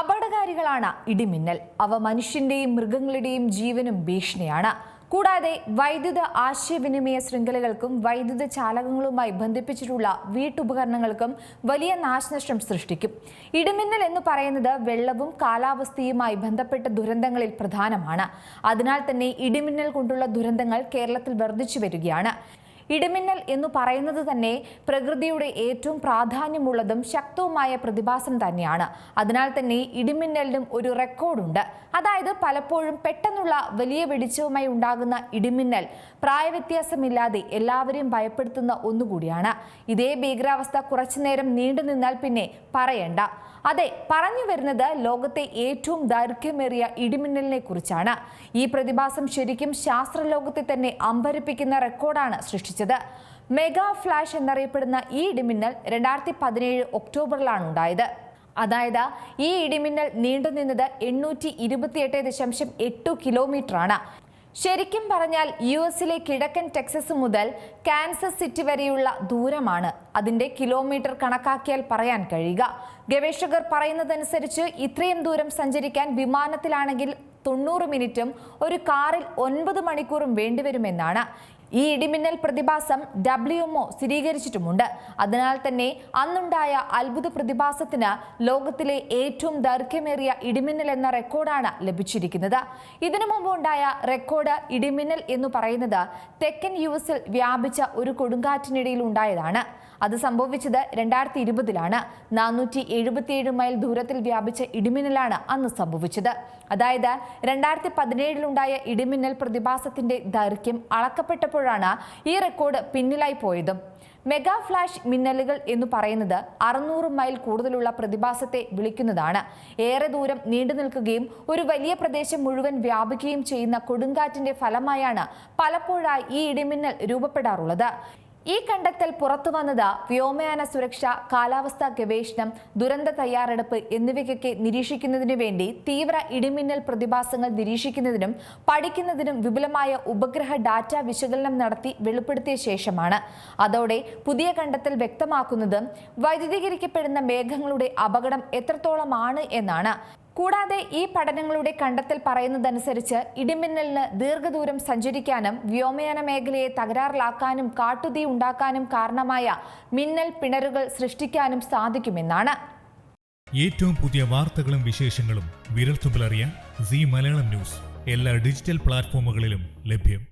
അപകടകാരികളാണ് ഇടിമിന്നൽ. അവ മനുഷ്യന്റെയും മൃഗങ്ങളുടെയും ജീവനും ഭീഷണിയാണ്. കൂടാതെ വൈദ്യുത ആശയവിനിമയ ശൃംഖലകൾക്കും വൈദ്യുത ചാലകങ്ങളുമായി ബന്ധിപ്പിച്ചിട്ടുള്ള വീട്ടുപകരണങ്ങൾക്കും വലിയ നാശനഷ്ടം സൃഷ്ടിക്കും. ഇടിമിന്നൽ എന്ന് പറയുന്നത് വെള്ളവും കാലാവസ്ഥയുമായി ബന്ധപ്പെട്ട ദുരന്തങ്ങളിൽ പ്രധാനമാണ്. അതിനാൽ തന്നെ ഇടിമിന്നൽ കൊണ്ടുള്ള ദുരന്തങ്ങൾ കേരളത്തിൽ വർദ്ധിച്ചു വരികയാണ്. ഇടിമിന്നൽ എന്ന് പറയുന്നത് തന്നെ പ്രകൃതിയുടെ ഏറ്റവും പ്രാധാന്യമുള്ളതും ശക്തവുമായ പ്രതിഭാസം തന്നെയാണ്. അതിനാൽ തന്നെ ഇടിമിന്നലിനും ഒരു റെക്കോർഡുണ്ട്. അതായത് പലപ്പോഴും പെട്ടെന്നുള്ള വലിയ വെളിച്ചവുമായി ഉണ്ടാകുന്ന ഇടിമിന്നൽ പ്രായവ്യത്യാസമില്ലാതെ എല്ലാവരെയും ഭയപ്പെടുത്തുന്ന ഒന്നുകൂടിയാണ്. ഇതേ ഭീകരാവസ്ഥ കുറച്ചുനേരം നീണ്ടു നിന്നാൽ പിന്നെ പറയണ്ട. അതെ പറഞ്ഞു വരുന്നത് ലോകത്തെ ഏറ്റവും ദൈർഘ്യമേറിയ ഇടിമിന്നലിനെ കുറിച്ചാണ്. ഈ പ്രതിഭാസം ശരിക്കും ശാസ്ത്രലോകത്തെ തന്നെ അമ്പരിപ്പിക്കുന്ന റെക്കോർഡാണ് സൃഷ്ടിച്ചത്. മെഗാ ഫ്ലാഷ് എന്നറിയപ്പെടുന്ന ഈ ഇടിമിന്നൽ രണ്ടായിരത്തി പതിനേഴ് ഒക്ടോബറിലാണ് ഉണ്ടായത്. അതായത് ഈ ഇടിമിന്നൽ നീണ്ടുനിന്നത് എണ്ണൂറ്റി ഇരുപത്തിയെട്ട് ദശാംശം എട്ട് കിലോമീറ്റർ ആണ് ശരിക്കും പറഞ്ഞാൽ യു എസിലെ കിഴക്കൻ ടെക്സസ് മുതൽ കാൻസസ് സിറ്റി വരെയുള്ള ദൂരമാണ്. അതിന്റെ കിലോമീറ്റർ കണക്കാക്കിയാൽ പറയാൻ കഴിയുക. ഗവേഷകർ പറയുന്നതനുസരിച്ച് ഇത്രയും ദൂരം സഞ്ചരിക്കാൻ വിമാനത്തിലാണെങ്കിൽ തൊണ്ണൂറ് മിനിറ്റും ഒരു കാറിൽ ഒൻപത് മണിക്കൂറും വേണ്ടിവരുമെന്നാണ്. ഈ ഇടിമിന്നൽ പ്രതിഭാസം ഡബ്ല്യു എംഒ സ്ഥിരീകരിച്ചിട്ടുമുണ്ട്. അതിനാൽ തന്നെ അന്നുണ്ടായ അത്ഭുത പ്രതിഭാസത്തിന് ലോകത്തിലെ ഏറ്റവും ദൈർഘ്യമേറിയ ഇടിമിന്നൽ എന്ന റെക്കോർഡാണ് ലഭിച്ചിരിക്കുന്നത്. ഇതിനു മുമ്പ് ഉണ്ടായ റെക്കോർഡ് ഇടിമിന്നൽ എന്ന് പറയുന്നത് തെക്കൻ യു എസിൽ വ്യാപിച്ച ഒരു കൊടുങ്കാറ്റിനിടയിൽ ഉണ്ടായതാണ്. അത് സംഭവിച്ചത് രണ്ടായിരത്തി ഇരുപതിലാണ് നാനൂറ്റി എഴുപത്തിയേഴ് മൈൽ ദൂരത്തിൽ വ്യാപിച്ച ഇടിമിന്നലാണ് അന്ന് സംഭവിച്ചത്. അതായത് രണ്ടായിരത്തി പതിനേഴിലുണ്ടായ ഇടിമിന്നൽ പ്രതിഭാസത്തിന്റെ ദൈർഘ്യം അളക്കപ്പെട്ടപ്പോഴാണ് ഈ റെക്കോർഡ് പിന്നിലായി പോയതും. മെഗാ ഫ്ലാഷ് മിന്നലുകൾ എന്ന് പറയുന്നത് അറുന്നൂറ് മൈൽ കൂടുതലുള്ള പ്രതിഭാസത്തെ വിളിക്കുന്നതാണ്. ഏറെ ദൂരം നീണ്ടു നിൽക്കുകയും ഒരു വലിയ പ്രദേശം മുഴുവൻ വ്യാപിക്കുകയും ചെയ്യുന്ന കൊടുങ്കാറ്റിന്റെ ഫലമായാണ് പലപ്പോഴായി ഈ ഇടിമിന്നൽ രൂപപ്പെടാറുള്ളത്. ഈ കണ്ടെത്തൽ പുറത്തു വന്നത് വ്യോമയാന സുരക്ഷ കാലാവസ്ഥാ ഗവേഷണം ദുരന്ത തയ്യാറെടുപ്പ് എന്നിവയ്ക്കൊക്കെ നിരീക്ഷിക്കുന്നതിനു വേണ്ടി തീവ്ര ഇടിമിന്നൽ പ്രതിഭാസങ്ങൾ നിരീക്ഷിക്കുന്നതിനും പഠിക്കുന്നതിനും വിപുലമായ ഉപഗ്രഹ ഡാറ്റ വിശകലനം നടത്തി വെളിപ്പെടുത്തിയ ശേഷമാണ്. അതോടെ പുതിയ കണ്ടെത്തൽ വ്യക്തമാക്കുന്നത് വൈദ്യുതീകരിക്കപ്പെടുന്ന മേഘങ്ങളുടെ അപകടം എത്രത്തോളമാണ് എന്നാണ് കൂടാതെ ഈ പഠനങ്ങളുടെ കണ്ടെത്തൽ പറയുന്നതനുസരിച്ച് ഇടിമിന്നലിന് ദീർഘദൂരം സഞ്ചരിക്കാനും വ്യോമയാന മേഖലയെ തകരാറിലാക്കാനും കാട്ടുതീ ഉണ്ടാക്കാനും കാരണമായ മിന്നൽ പിണരുകൾ സൃഷ്ടിക്കാനും സാധിക്കുമെന്നാണ്. ഏറ്റവും പുതിയ വാർത്തകളും വിശേഷങ്ങളും വിരൽത്തുമ്പിലറിയാൻ സി മലയാളം ന്യൂസ്. എല്ലാ ഡിജിറ്റൽ പ്ലാറ്റ്ഫോമുകളിലും ലഭ്യം.